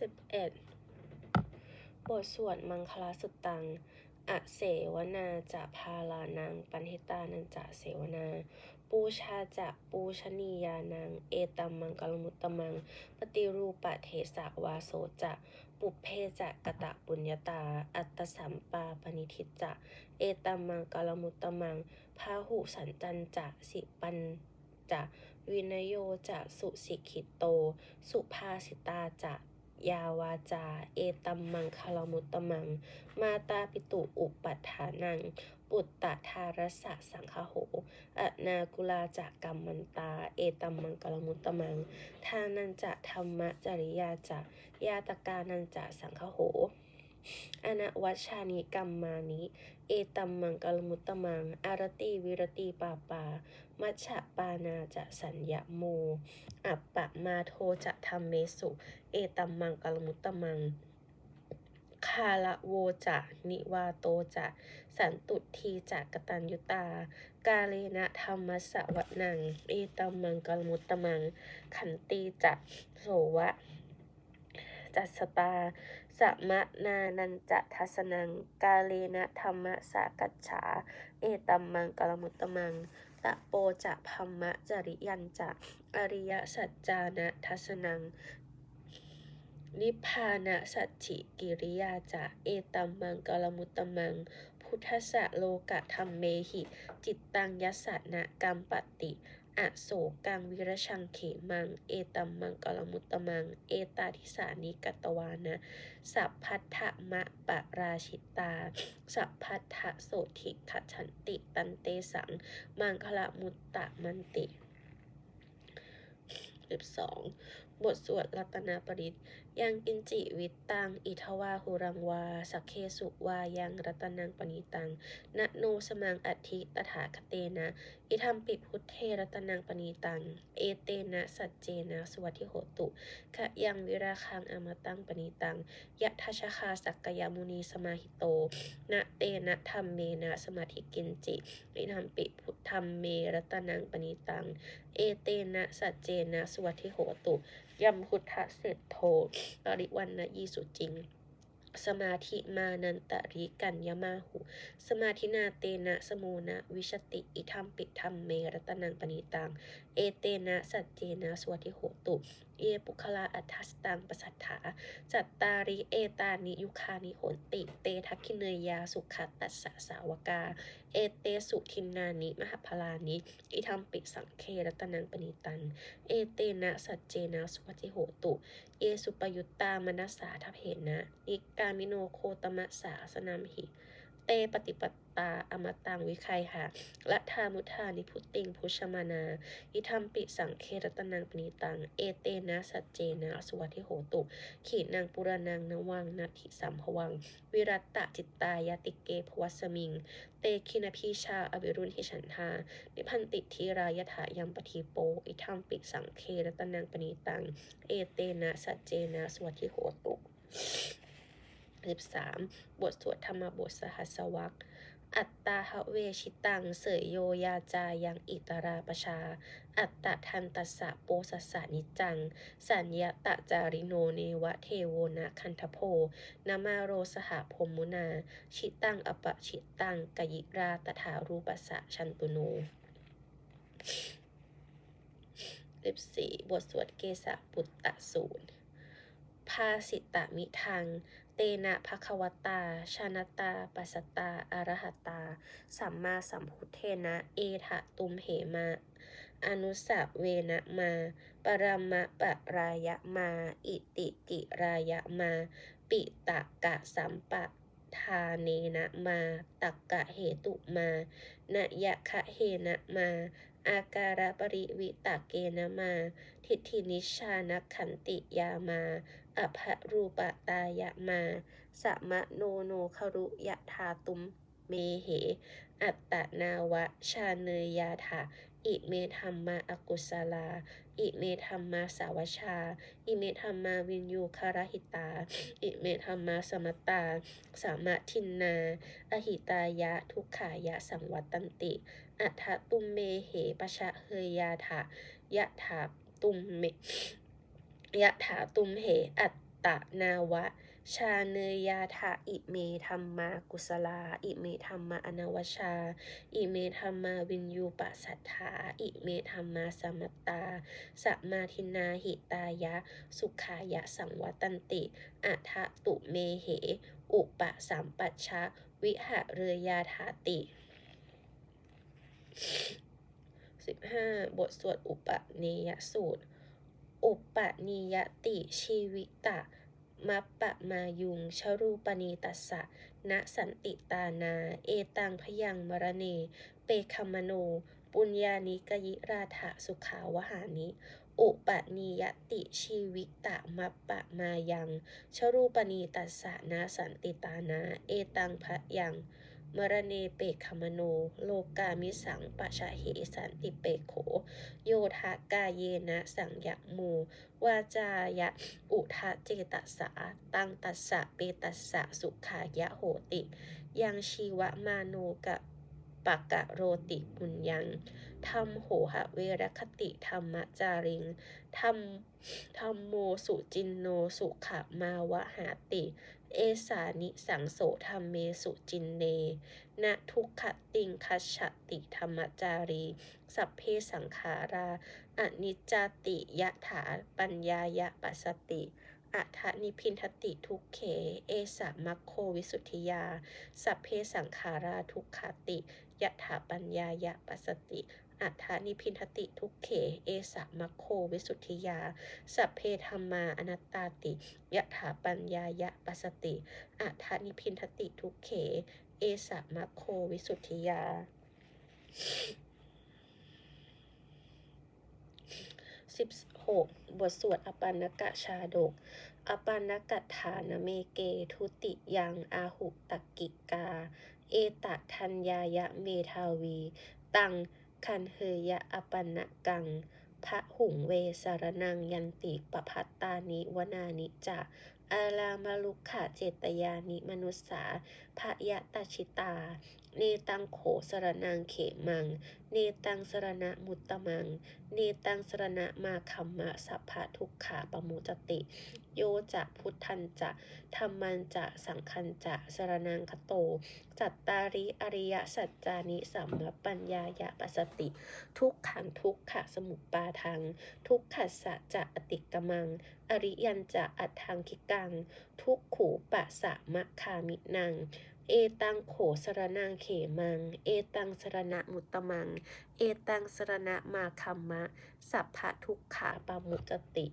สิบเอ็ดบทสวดมังคลาสุตตัง อเสวนาจะพาลานัง ปันหิตานันจะเสวนา ปูชาจะปูชนียานัง เอตัมมังกลมุตตมัง ปฏิรูปะเทสะวาโสจะปุเพจะกะตะปุญญาตา อัตสัมปาปนิทิจะ เอตัมมังกลมุตตมังพาหุสันจันจะสิปันจะวินโยจะสุสิกิโต สุภาสิตาจะ ยาวาจา เอตัมมังคารมุตตมัง มาตาปิตุอุปัฏฐานัง ปุตตะทารสะสังคโหอนากุลาจากกรรมันตา เอตัมมังคารมุตตมัง ทานันจะธรรมจริยาจะยาตกานันจะสังคโห อนะวัชานิกรรมมานิ เอตัมมังกลมุตตมัง อารติวิรติปาปา มัชฌะปานาจะสัญญาโม อัปปะมาโทจะธรรมเมสุ เอตัมมังกลมุตตมังคาละโวจะนิวาโตจะสันตุทีจะกตัญยุตา กาเลนะธรรมสวนัง เอตัมมังกลมุตตมัง ขันตีจะโสวะ จัสสตาสมะนานันจะทัสนัง กาเลนะธรรมะสากัจฉา เอตัมมังกลมุตตมังตะโปจะพัมมะจริยันจะอริยสัจจานะทัสนัง นิพพานะสัจฉิกิริยาจะเอตัมมังกลมุตตมัง พุทธะโลกะธรรมเมหิ จิตตังยัสนะกัมปติ อโศกังวิรชังเขมัง เอตัมมังกลมุตตมัง เอตาทิสานิกัตวานะ สัพพัทธมะปะราชิตา สัพพัทธโสธิขัจฉันติตันเตสัง มังคละมุตตะมันติสิ บทสวดรัตนปริตยังกินจิวิตตัง อิทวาหุรังวา สักเคสุวายังรัตนังปณิตังนโนสมังอธิตถาคเตนะ อิทัมปิพุทเทรัตนังปณีตัง เอเตนะสัจเจนะ สวัสทิโหตุขะยังวิราคังอมตังปณีตัง ยะทัชคาสักกยมุนีสมาหิโตนะเตนะธรรมเมนะสมาธิกินจิ อิทัมปิพุทธรรมเมรัตนังปณีตัง เอเตนะสัจเจนะ สวัสทิโหตุยัมพุทธเสร็โทปริวันนะยีสุจริง สมาธิมานันตริกันยมาหุ สมาธินาเตนะสมูนะวิชติ อิทัมปิธรรมเมรตนังปณิตัง เอเตนะสัจเจนะสวัสดิโหตุ เอ ปุคลาอัฏฐสตังปสัทธาจัตตาริเอตานิยุคานิโหนติ เตทักขิเนยยาสุขตัสสะสาวกา เอเตสุทินนานิมหพลานิอิทัมปิสังเครัตนังปณิตังเอเตนะสัจเจนะสวัสดิโหตุเอสุปยุตตามนัสสาทเพนะนิกามิโนโคตมะสาสนามหิ เตปฏิปตาอมตังวิคัยหะละทามุทานิพุตติงพุชมานา อิทัมปิสังเครตนังปณิตัง เอเตนะสัจเจนะสวัสดิโหตุ ขีนางปุรานังนวังนัตถิสัมภวัง วิรัตตจิตตายติเกภวัสมิง เตคินพีชาอวิรุณหิฉันทา นิพันติทีรายถายัมปทีโป อิทัมปิสังเครตนังปณิตัง เอเตนะสัจเจนะสวัสดิโหตุ สิบสามบทสวดธรรมบทสหัสวรรคอัตตาหเวชิตัง เสยโยยาจายังอิตราปชา อัตตะทันตัสสะโปสัสสะนิจัง สัญญาตะจาริโนเนวะเทโวนะคันทโพนามาโรสหพรหมุนา ชิตังอปะชิตังกยิราตถารูปัสสะชันตุโนสิบสี่บทสวดเกสะปุตตะสูตรภาสิตะมิทัง ตนะภควตา ชานตา ปัสตาอรหัตา สัมมาสัมพุทเทนะ เอทะตุมเหมา อนุสะเวนะมา ปรมะปะรายะมา อิติกิรายะมา ปิตะกะสัมปะทาเนนะมา ตักกะเหตุมานะยะคะเฮนะมา อาการปริวิตะเกนมา ทิฏฐินิชานขันติยามา อภรูปตายะมา สมะโนโนครุยะธาตุมเมเห อัตตนาวะชาเนยยาถาอิเมธรรมาอกุศลา อิเมธรรมาสาวชา อิเมธรรมาวินยูคารหิตา อิเมธรรมาสมตา สามะทินนา อหิตายะทุกขายะสังวัตตันติ อัฏฐตุมเมเหปชะเฮยยาถายะถาตุมเมยะถาตุมเหอัตตะนาวะ ชาเนยาทะอิเมธัมมากุสลา อิเมธัมมาอนาวชา อิเมธัมมาวินยูปสัทธา อิเมธัมมาสมัตตาสัมมาทินนาหิตายะ สุขายะสังวัตันติอัทะตุเมเห อุปสัมปัชชะ วิหะเรยาถาติ 15. บทสวดอุปเนยสูตร อุปนิยติชีวิตะ มัปปะมายุง ชรูปณีตัสสะ ณสันติตานา เอตังพยังมรเน เปคัมโน ปุญญานิกยิราถะสุขาวหานิอุปนิยติชีวิตะมัปปะมายัง ชรูปณีตัสสะณสันติตานา เอตังพยัง มรเนเปกขมโน โลกามิสังปะชะเหสันติเปโข โยทากาเยนะสังยะโมวาจายะอุทะเจตสสะตังตัสสะเปตัสสะสุขายะโหติ ยังชีวะมาโนกะปะกะโรติปุญญังธรรมโหหะเวรคติธรรมจาริงธรรมธรรมโมสุจินโนสุขมาวหาติ เอสานิสังโสธรรมเมสุจินเนนะทุกขติงคัชติธรรมจารี สัพเพสังขาราอนิจจติยะถาปัญญายะปัสสติอัฏฐนิพินทติทุกเข เอสะมัคโควิสุทธิยา สัพเพสังขาราทุกขติยะถาปัญญายะปัสสติ อัฏฐนิพินทติทุกเข เอสะมัคโควิสุทธิยา สัพเพธรรมาอนัตตาติยะถาปัญญายะปัสติอัฏฐนิพินทติทุกเข เอสะมัคโควิสุทธิยา 16. บหกบทสวดอปันนกะชาดก อปันนกฐานเมเก ทุติยังอาหุตกิกา เอตะทัญญายะเมทาวี ตัง คันเฮยะอปันนกังพระหุงเวสารนังยันติปพัตตานิวนานิจะอาลามลุขะเจตยานิมนุสสาพระยะตาชิตา เนตังโขสรนังเขมัง เนตังสรณะมุตตมัง เนตังสรณะมาคัมมะสัพพะทุกขาปมุจติโยจะพุทธันจะธรรมันจะสังคันจะสรนังคโต จัตตาริอริยสัจจานิสัมมปัญญายะปัสติ ทุกขังทุกขะสมุปปาทัง ทุกขัสสะจะอติกมัง อริยันจะอัตถังคิกัง ทุกขูปะสะมะคามินังเอตังโขสรนังเขมัง เอตังสรณะมุตตมัง เอตังสรณะมาคัมมะ สัพพะทุกขาปามุจติ